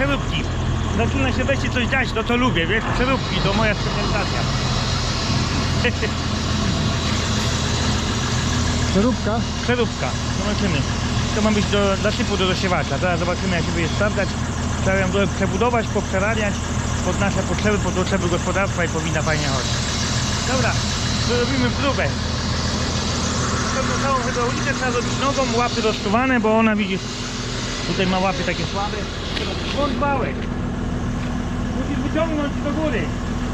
przeróbki. Zaczyna się wreszcie coś dać, no to lubię, wiesz, przeróbki, to moja specjalizacja. Przeróbka? Przeróbka, zobaczymy. To ma być do zasypu do dosiewacza. Teraz zobaczymy jak się będzie sprawdzać. Trzeba ją trochę przebudować, poprzerabiać pod nasze potrzeby, pod potrzeby gospodarstwa i powinna fajnie chodzić. Dobra, robimy próbę. Pewno całą hydraulikę trzeba zrobić nogą, łapy rozczuwane, bo ona widzisz, tutaj ma łapy takie słabe. Włącz wałek. Musisz wyciągnąć do góry.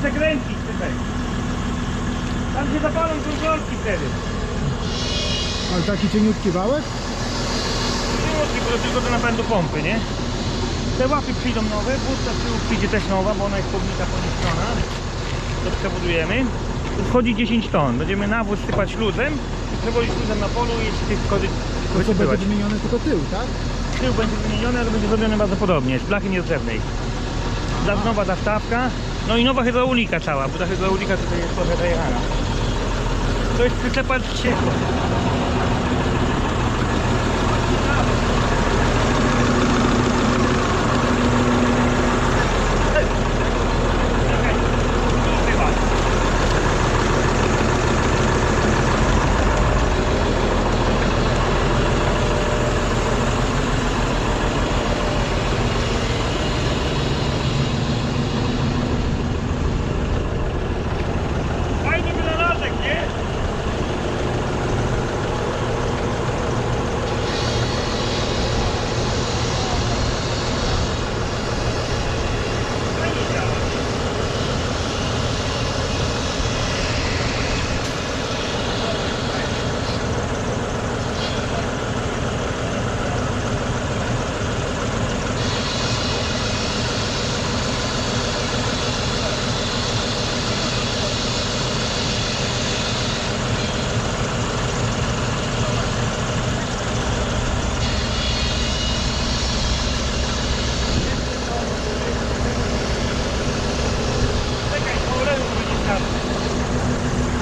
Przekręcić tutaj. Tam się zapalą kontrolki wtedy. Ale taki cieniutki wałek? Minutki, bo tylko do napędu pompy, nie? Te łapy przyjdą nowe, busta z tyłu przyjdzie też nowa, bo ona jest pognita poniszczona. To przebudujemy. Wchodzi 10 ton. Będziemy nawóz sypać luzem i przewozić luzem na polu i tych kody To co będzie wymieniony tylko tył, tak? Tył będzie wymieniony, ale będzie zrobiony bardzo podobnie, z blachy nierdzewnej. Da- Nowa zastawka, no i nowa hydraulika cała, bo ta hydraulika tutaj jest trochę zajechana. To jest przyczepa. Fajny wynalazek, nie? Fajnie działa. Czekaj, mało oleju będzie starczy.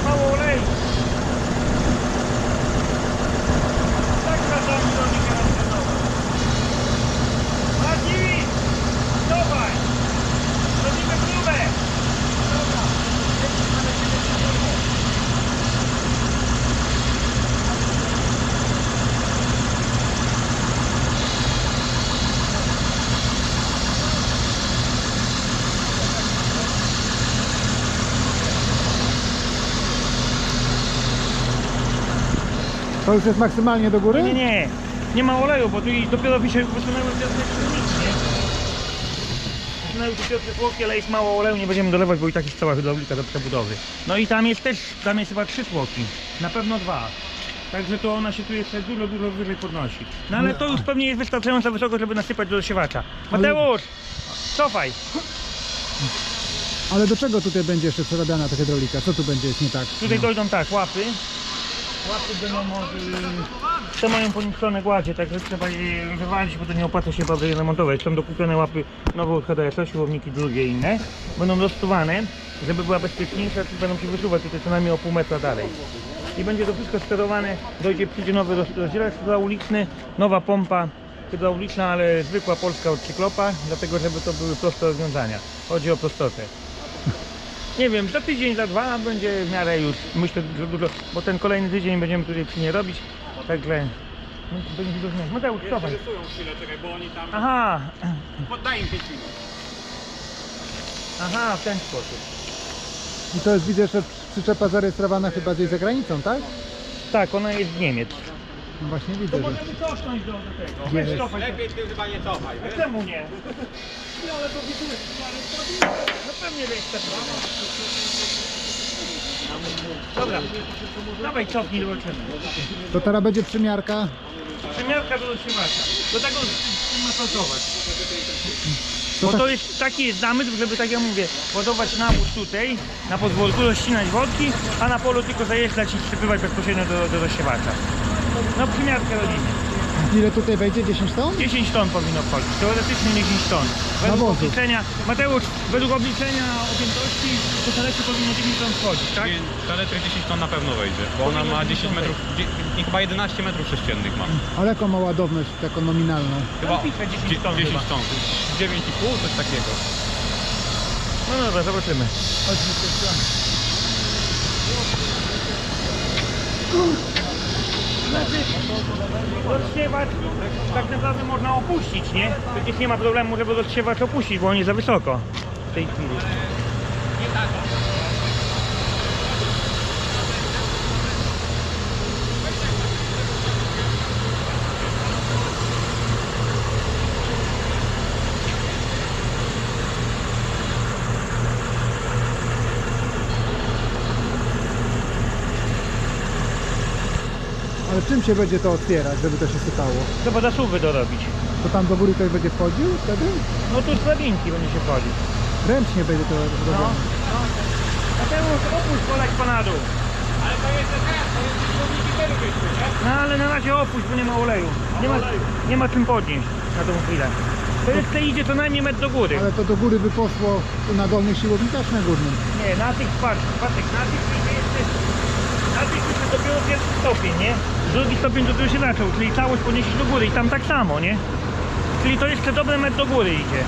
Mało oleju. Tak wracamy do nich na przenowo. Mati! Dawaj! Robimy próbę! Dobra. To już jest maksymalnie do góry? Nie, nie, nie. Ma oleju, bo tu i dopiero by się wysunęły te chemicznie. Wysunęły tu pierwsze tłoki, ale jest mało oleju, nie będziemy dolewać, bo i tak jest cała hydraulika do przebudowy. No i tam jest też, tam jest chyba trzy tłoki. Na pewno dwa. Także to ona się tu jeszcze dużo, dużo wyżej podnosi. No ale to już pewnie jest wystarczająco wysoko, żeby nasypać do dosiewacza. Mateusz! Cofaj! Ale do czego tutaj będzie jeszcze przerabiana ta hydraulika? Co tu będzie jest nie tak? Tutaj dojdą tak, łapy. Łapy będą mogły... Te mają poniszczone gładzie, także trzeba je wywalić, bo to nie opłaca się bardzo je remontować. Są dokupione łapy nowe od HDS, siłowniki drugie inne. Będą rozsuwane, żeby była bezpieczniejsza, to będą się wysuwać tutaj co najmniej o pół metra dalej. I będzie to wszystko sterowane, dojdzie, przyjdzie nowy roz- rozdzielacz hydrauliczny, nowa pompa hydrauliczna, ale zwykła polska od Cyklopa, dlatego żeby to były proste rozwiązania. Chodzi o prostotę. Nie wiem, za tydzień, za dwa będzie w miarę już, myślę, że dużo, bo ten kolejny tydzień będziemy tutaj przy nie robić, także no, będzie dużo zmian. Mateusz, cofaj. Rysują chwilę, czekaj, bo oni tam... Aha, Poddaj im 5 minut. aha, w ten sposób. I to jest widzę, że przyczepa zarejestrowana chyba gdzieś za granicą, tak? Tak, ona jest z Niemiec. No właśnie widzę, To że... możemy cofnąć do, do tego. Gdzie Weź cofaj. Lepiej ty chyba nie cofaj, wiesz? czemu nie? No ale to widzimy, ale to No pewnie jest tak. Dobra, dawaj cofnij, zobaczymy. To teraz będzie przymiarka. Przemiarka do dosiewacza. Do tego ma pracować. To Bo tak- to jest taki jest zamysł, żeby tak jak mówię, ładować nawóz tutaj, na podwórku, rozcinać wodki, a na polu tylko zajeżdżać i wsypywać bezpośrednio do, do dosiewacza. No przymiarkę robimy. Ile tutaj wejdzie? 10 ton? 10 ton powinno wchodzić, teoretycznie 10 ton. Według Nawozu. obliczenia, Mateusz, według obliczenia objętości to szalecie powinno 10 ton wchodzić, tak? Saletry 10 ton na pewno wejdzie, bo ona ma 10 metrów, dzie- nie, chyba 11 metrów sześciennych ma. Ale jaką ma ładowność taką nominalną? Chyba pisze 10 dzie- ton 10 chyba. ton, 9,5 coś takiego. No dobra, zobaczymy. Znaczy, rozsiewacz tak naprawdę można opuścić, nie? Przecież nie ma problemu, żeby rozsiewacz opuścić, bo on jest za wysoko w tej chwili. Czym się będzie to otwierać, żeby to się sypało? Trzeba zasuwy dorobić. To tam do góry ktoś będzie wchodził wtedy? No tu z drabinki będzie się wchodzić. Ręcznie będzie to No, robione. no. Mateusz, opuść poleć na dół. Ale to jest to jest silniki nie? No ale na razie opuść, bo nie ma oleju. Nie ma, nie ma czym podnieść na tą chwilę. To jeszcze idzie co najmniej metr do góry. Ale to do góry by poszło na dolnych siłownikach czy na górnym? Nie, na tych patrz, Patek, na tych idzie na tych jeszcze dopiero pierwszy stopień, nie? Drugi stopień dopiero się zaczął, czyli całość podnieść do góry i tam tak samo, nie? Czyli to jeszcze dobry metr do góry idzie.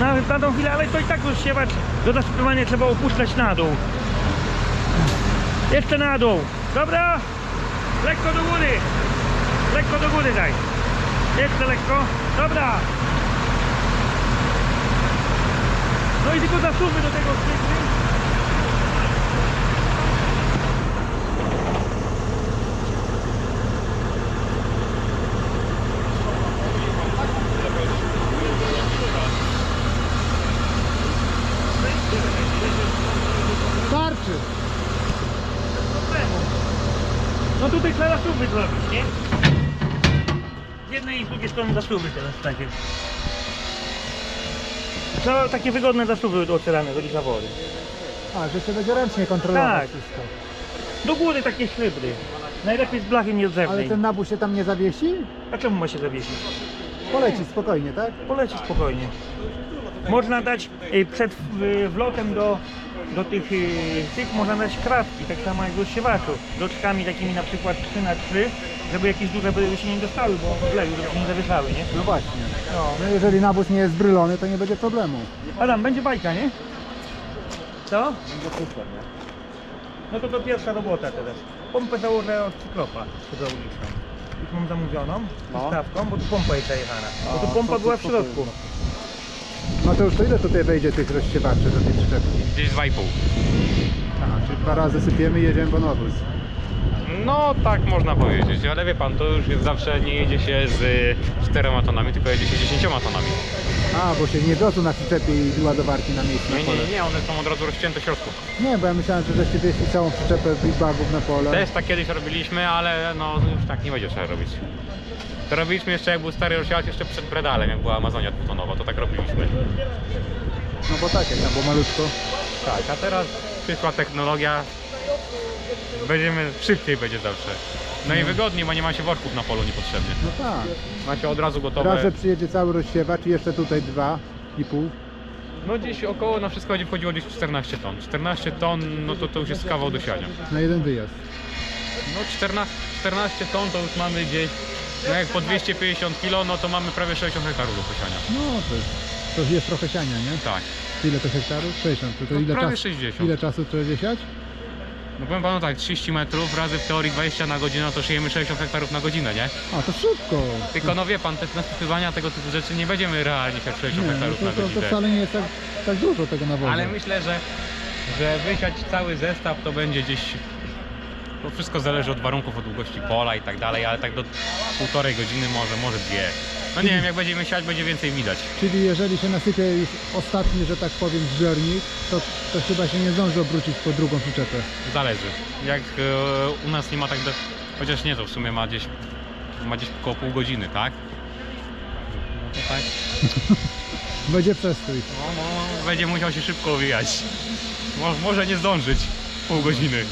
Na, na tą chwilę, ale to i tak rozsiewać, do zasypywania trzeba opuszczać na dół. Jeszcze na dół. Dobra? Lekko do góry. Lekko do góry daj. Jeszcze lekko. Dobra. No i tylko zasuwy do tego wstydzy. Starczy! problemu. No tutaj trzeba zasuwy zrobić, nie? Z jednej i z drugiej strony zasuwy teraz takie. Trzeba takie wygodne zasuwy ocierane do zawory. A, że się będzie ręcznie kontrolować Tak. wszystko. Do góry takie szlybry. Najlepiej z blachy nie Ale zewnej. ten nabój się tam nie zawiesi? A czemu ma się zawiesić? Poleci spokojnie, tak? Poleci spokojnie. Można dać y, przed y, wlotem do, do tych, y, tych można dać kratki, tak samo jak do siewaczu. Doczkami takimi na przykład 3 na 3 żeby jakieś duże by się nie dostały, bo w leju, żeby się nie zawieszały, nie? No właśnie. No. No jeżeli nawóz nie jest brylony, to nie będzie problemu. Adam, będzie bajka, nie? Co? No to to pierwsza robota teraz. Pompę założę od cyklopa hydrauliczną. Już mam zamówioną, No. z stawką, bo tu pompa jest zajechana. Bo tu pompa była w środku. No to już to ile tutaj wejdzie tych rozsiewaczy do tej przyczepki? Gdzieś 2,5. Aha, czyli dwa razy sypiemy i jedziemy po nawóz. No tak można powiedzieć, ale wie pan, to już jest zawsze nie jedzie się z y, czterema tonami, tylko jedzie się 10 tonami. A, bo się nie wiozą na przyczepie i ładowarki na miejscu Nie, na pole. nie, nie, one są od razu rozcięte w środku. Nie, bo ja myślałem, że żeście wieźli całą przyczepę big bagów na pole. Też tak kiedyś robiliśmy, ale no już tak nie będzie trzeba robić. To robiliśmy jeszcze jak był stary rozsiadacz, jeszcze przed Bredalem, jak była Amazonia dwutonowa, to tak robiliśmy. No bo tak, jak tam było malutko. Tak, a teraz przyszła technologia, będziemy, szybciej będzie zawsze. No i wygodniej, bo nie ma się worków na polu niepotrzebnie. No tak. Ma się od razu gotowe. Raz, że przyjedzie cały rozsiewacz i jeszcze tutaj dwa i pół. No gdzieś około na wszystko będzie wchodziło gdzieś 14 ton. 14 ton, no to to już jest kawał do siania. Na jeden wyjazd. No 14, 14 ton to już mamy gdzieś, no jak po 250 kg, no to mamy prawie 60 hektarów do posiania. No to, to jest trochę siania, nie? Tak. Ile to hektarów? 60. To, to No ile, prawie czasu, 60. ile czasu trzeba siać? No powiem panu tak, 30 metrów razy w teorii 20 na godzinę, no to szyjemy 60 hektarów na godzinę, nie? A, to szybko. Tylko no wie pan, te nasypywania tego typu rzeczy nie będziemy realnie siać 60 Nie, no hektarów to, na to, to godzinę. wcale nie jest tak, tak dużo tego nawozu. Ale myślę, że, że wysiać cały zestaw to będzie gdzieś. To wszystko zależy od warunków, od długości pola i tak dalej, ale tak do półtorej godziny może, może dwie. No nie wiem, jak będziemy siać, będzie więcej widać. Czyli jeżeli się nasypie już ostatni, że tak powiem, zbiornik, to, to chyba się nie zdąży obrócić po drugą przyczepę. Zależy. Jak e, u nas nie ma tak do... Chociaż nie, to w sumie ma gdzieś ma gdzieś około pół godziny, tak? No to tak. Będzie przestój. No, no, będzie musiał się szybko owijać. Mo, może nie zdążyć pół godziny.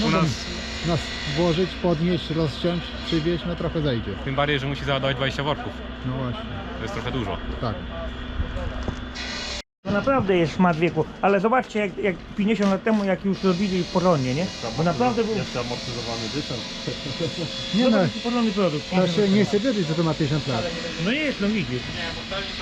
No U nas nas włożyć, podnieść, rozciąć, przywieźć, no trochę zejdzie. Tym bardziej, że musi załadować 20 worków. No właśnie, To jest trochę dużo. tak. To naprawdę jest szmat wieku, ale zobaczcie jak, jak 50 lat temu, jak już robili porządnie, nie? Bo naprawdę był Jeszcze amortyzowany dysem. Nie no, porządny produkt. to się nie chce wierzyć, że to ma 50 lat. No jest, no widzisz.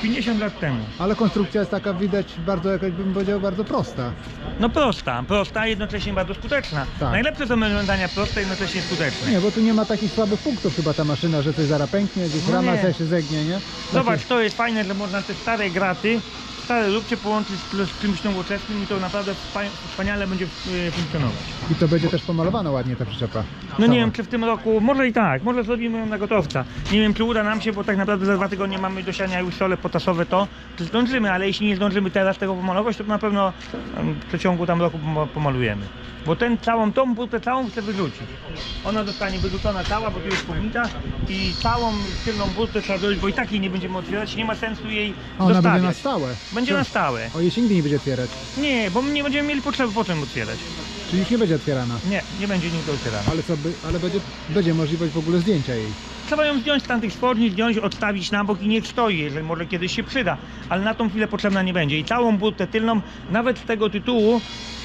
50 lat temu. Ale konstrukcja jest taka, widać, bardzo, jak bym powiedział, bardzo prosta. No prosta, prosta, a jednocześnie bardzo skuteczna. Tak. Najlepsze są rozwiązania proste, jednocześnie skuteczne. Nie, bo tu nie ma takich słabych punktów chyba ta maszyna, że coś zaraz pęknie, gdzieś No rama nie. się zegnie, nie? Zobacz, to jest fajne, że można te stare graty, stare lubcie połączyć z, z czymś nowoczesnym i to naprawdę wspa- wspaniale będzie e, funkcjonować. I to będzie też pomalowana ładnie ta przyczepa. No Cała. nie wiem, czy w tym roku, może i tak, może zrobimy ją na gotowca. Nie wiem, czy uda nam się, bo tak naprawdę za dwa tygodnie mamy do siania już sole potasowe to, czy zdążymy, ale jeśli nie zdążymy teraz tego pomalować, to na pewno w przeciągu tam roku poma- pomalujemy. Bo ten całą, tą butę całą chcę wyrzucić. Ona zostanie wyrzucona cała, bo tu jest pognita i całą tylną butę trzeba dojść, bo i tak jej nie będziemy otwierać, nie ma sensu jej A ona zostawiać. będzie na stałe. Będzie Co? na stałe. O jej się nigdy nie będzie otwierać. Nie, bo nie będziemy mieli potrzeby po czym otwierać. Czyli już nie będzie otwierana. Nie, nie będzie nigdy otwierana. Ale co, by, ale będzie, będzie możliwość w ogóle zdjęcia jej. Trzeba ją zdjąć z tamtych spodni, zdjąć, odstawić na bok i niech stoi, jeżeli może kiedyś się przyda. Ale na tą chwilę potrzebna nie będzie. I całą butę tylną, nawet z tego tytułu,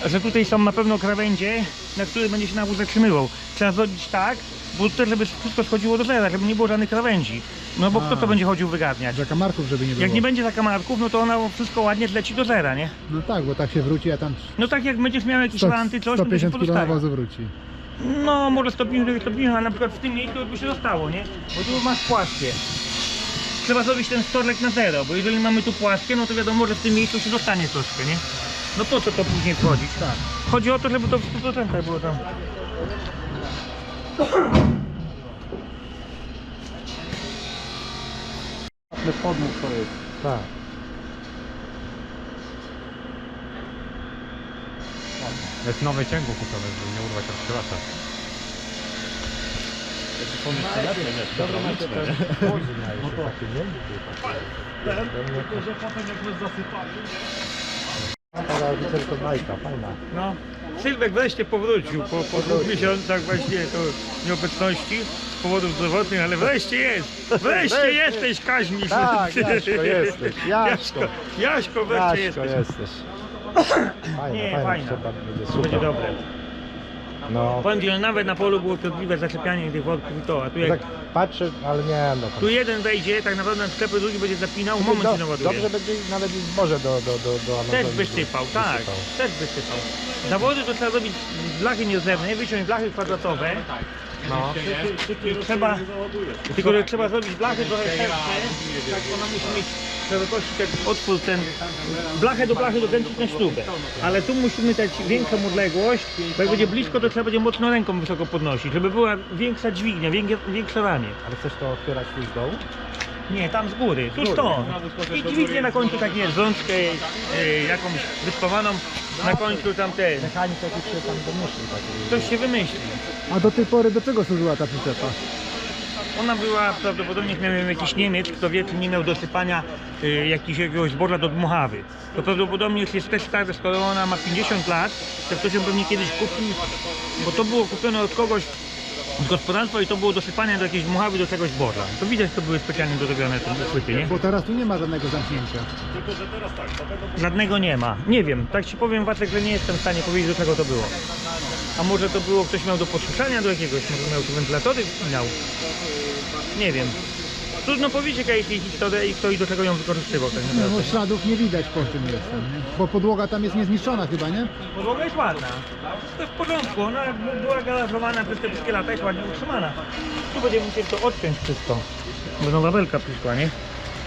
że tutaj są na pewno krawędzie, na których będzie się nawóz zatrzymywał. Trzeba zrobić tak, butę, żeby wszystko schodziło do zera, żeby nie było żadnych krawędzi. No bo A. kto to będzie chodził wygadniać? Zakamarków, żeby nie było. Jak nie będzie zakamarków, no to ona wszystko ładnie zleci do zera, nie? No tak, bo tak się wróci, a tam No tak jak będziesz miał jakieś 100, ranty, coś, to będzie się 150 kg nawozu wróci. No, może 150, 150, ale na przykład w tym miejscu by się zostało, nie? Bo tu masz płaskie. Trzeba zrobić ten storek na zero, bo jeżeli mamy tu płaskie, no to wiadomo, że w tym miejscu się dostanie troszkę, nie? No po co to później wchodzić? Tak. Chodzi o to, żeby to w 100% było tam. Podmuch to jest. Tak. Jest nowe ciągło kupione, żeby nie urwać rozkrywacza. Są jeszcze lepsze, wiesz, hydrauliczne, nie? No to tylko, że potem jak my zasypali, nie? tylko bajka, fajna. No. Sylwek wreszcie powrócił po, po dwóch miesiącach właśnie to nieobecności z powodów zdrowotnych, ale wreszcie jest! Wreszcie jesteś, Kaźmisz! Tak, Jaśko jesteś, Jaśko. Jaśko, Jaśko wreszcie Jaśko jesteś. jesteś. Fajna, Nie, fajna, będzie To super. będzie dobre. No, Powiem ci, że nawet na polu było trudliwe zaczepianie tych worków i to, a tu jak tak patrzę, ale nie no. tu jeden wejdzie, tak naprawdę na sklepy drugi będzie zapinał, moment do, się naładuje. Dobrze będzie nawet i zboże do, do, do, do Też Amazonii wysypał, tak, wysypał. też wysypał. Zawody to trzeba zrobić z blachy niezrewnej, wyciąć blachy kwadratowe. No. Trzeba, tylko że trzeba zrobić blachę trochę szersze, tak ona musi mieć otwór ten, blachę do blachy dokręcić na śrubę. Ale tu musimy dać większą odległość, bo jak będzie blisko to trzeba będzie mocno ręką wysoko podnosić, żeby była większa dźwignia, większe, ramię. Ale chcesz to otwierać tu z dołu? Nie, tam z góry, tu stąd. I dźwignię na końcu tak jest, rączkę e, jakąś wyspawaną, na końcu tam ten. Mechanik jakiś się tam domyśli taki. Coś się wymyśli. A do tej pory do czego służyła ta przyczepa? Ona była prawdopodobnie, jak miał jakiś Niemiec, kto wie, czy nie miał dosypania y, jakiegoś zboża do dmuchawy. To prawdopodobnie już jest też tak, że skoro ona ma 50 lat, to ktoś ją pewnie kiedyś kupił, bo to było kupione od kogoś z gospodarstwa i to było dosypanie do jakiejś dmuchawy, do czegoś zboża. To widać, to były specjalnie dorobione te uchwyty, nie? Bo teraz tu nie ma żadnego zamknięcia. Żadnego nie ma. Nie wiem, tak ci powiem Wacek, że nie jestem w stanie powiedzieć do czego to było. A może to było, ktoś miał do podsuszania do jakiegoś, może miał tu wentylatory wpinał. Nie wiem. Trudno powiedzieć jaka jest jej historia i kto i do czego ją wykorzystywał tak Nie, bo śladów nie widać po tym jestem, nie? Bo podłoga tam jest niezniszczona chyba, nie? Podłoga jest ładna. To jest w porządku, ona była garażowana przez te wszystkie lata, jest ładnie utrzymana. Tu będziemy musieli to odciąć wszystko. Bo nowa belka przyszła, nie?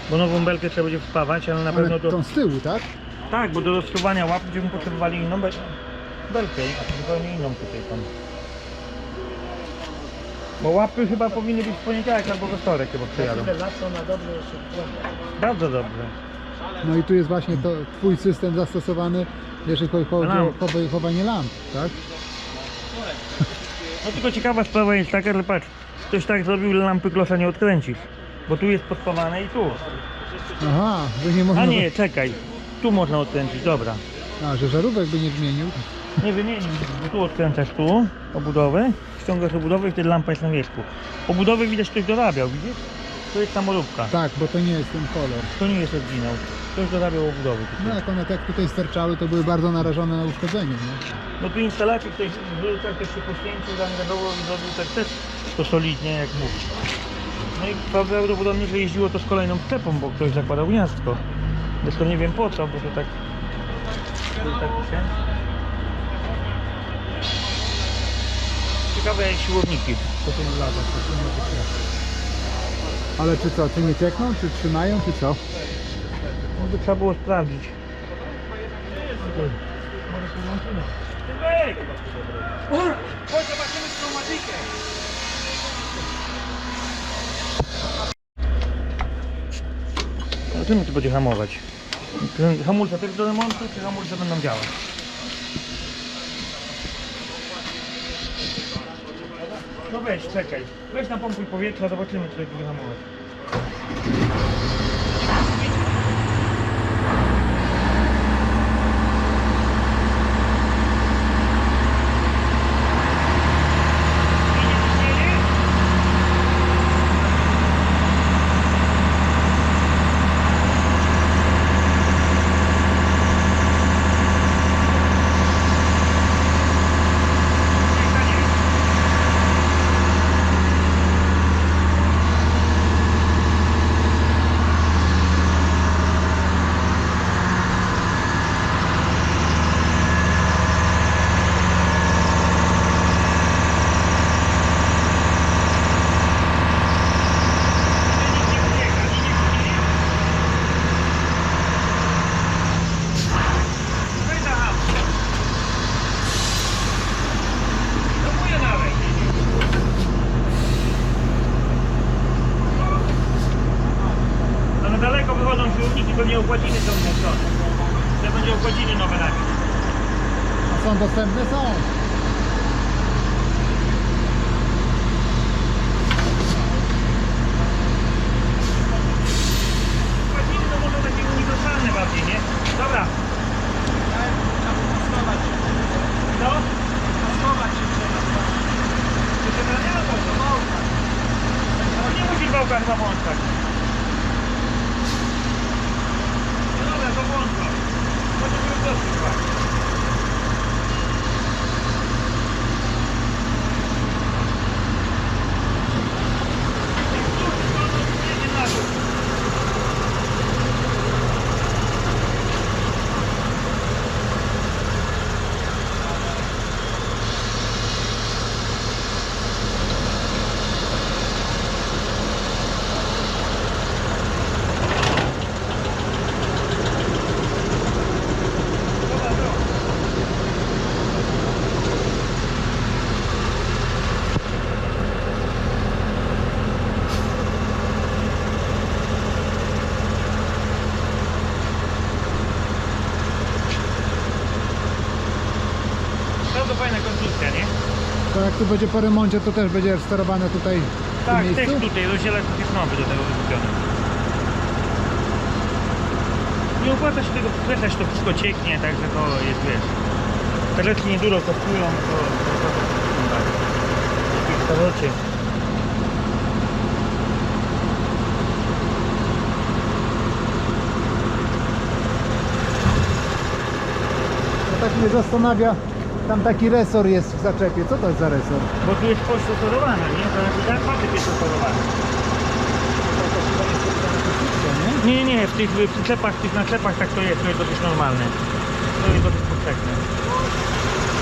Bo nową belkę trzeba będzie wpawać, ale na pewno Ale to... tą z tyłu, tak? Tak, bo do rozsuwania łap będziemy potrzebowali inną be... belkę, zupełnie inną tutaj tam. Bo łapy chyba powinny być w poniedziałek albo we wtorek chyba przyjadą. Bardzo dobrze. No i tu jest właśnie to twój system zastosowany, jeżeli chodzi o Lamp. chowa- chowanie lamp, tak? No tylko ciekawa sprawa jest taka, że patrz, ktoś tak zrobił, że lampy klosza nie odkręcisz. Bo tu jest podpawane i tu. Aha, że nie można... A nie, czekaj. Tu można odkręcić, dobra. A, że żarówek by nie zmienił. Nie wymienił, bo tu odkręcasz tu obudowę ściągasz obudowę i wtedy lampa jest na wierzchu. Obudowę widać ktoś dorabiał, widzisz? To jest samoróbka. Tak, bo to nie jest ten kolor. To nie jest oryginał. Ktoś dorabiał obudowy. No tutaj. jak one tak tutaj sterczały, to były bardzo narażone na uszkodzenie, nie? No tu instalacji ktoś zrobił tak też przy poświęciu, zaangażował i zrobił tak też to solidnie jak mógł. No i prawdopodobnie, że jeździło to z kolejną przyczepą, bo ktoś zakładał gniazdko. Zresztą nie wiem po co, bo to tak... To tak pisze. Ciekawe siłowniki po tylu latach. po tylu latach. Ale czy co, czy nie ciekną, czy trzymają, czy co? No by trzeba było sprawdzić. Może podłączymy. Tymek! Chodź zobaczymy pneumatykę. Zobaczymy czy będzie hamować. Hamulce też do remontu, czy hamulce będą działać? No weź, czekaj. Weź na pompuj powietrza, zobaczymy czy będzie hamować. No na daleko wychodzą siłowniki, pewnie układziny są włączone. To będzie układziny nowe na nich. A są dostępne? Są. Układziny to może takie uniwersalne bardziej, nie? Dobra. Co? Czy ma po co? No nie musisz wałka chyba włączać. No dobra, to włączam. Może grubości chyba. Bardzo fajna konstrukcja, nie? To jak tu będzie po remoncie, to też będzie sterowane tutaj w Tak, tym też miejscu? tutaj, rozdzielacz jest nowy do tego wykupiony. Nie opłaca się tego przekreślać, to wszystko cieknie, także to jest, wiesz. Te rzeczy niedużo kosztują, to... to, to, tak. W tak mnie zastanawia, tam taki resor jest w zaczepie. Co to jest za resor? Bo tu jest poszczotorowane, nie? To znaczy zakłady jest szotorowane. nie? Nie, w tych przyczepach, w tych naczepach tak to jest, to jest dosyć normalne. To jest dosyć powszechne.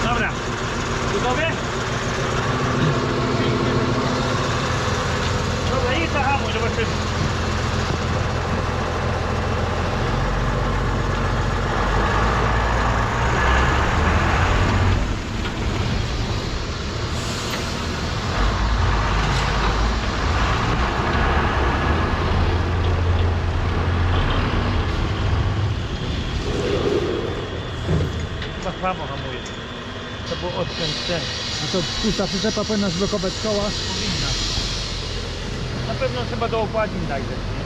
Dobra, gotowe? Dobra, i zahamuj, zobaczymy. Słabo hamuje. To było odciąć ten. A to tu ta przyczepa powinna zblokować koła. Powinna. Na pewno trzeba do opłacin dać, nie?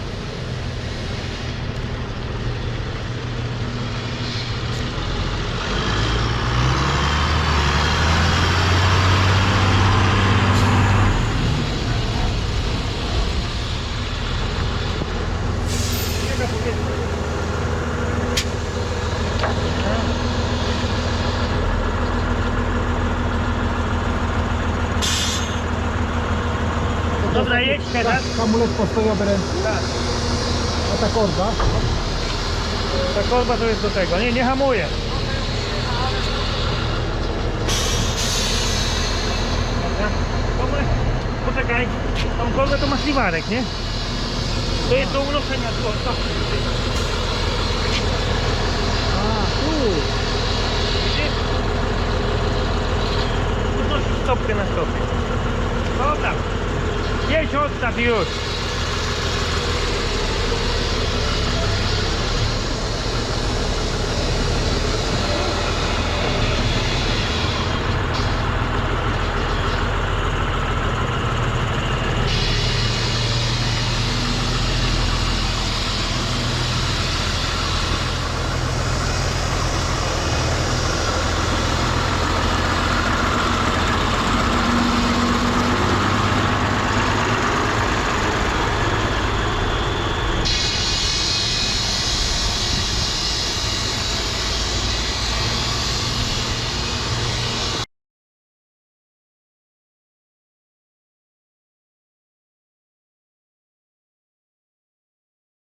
Dobra, jedź teraz. Hamulec postojowy ręczny. Tak. A ta korba? Ta korba to jest do tego. Nie, nie hamuje. Dobra. Poczekaj. Tą korbę to masz liwarek, nie? To jest do unoszenia stopy. A, tu. Widzisz? Unosisz stopkę na stopie. Dobra. Jedź odstaw już.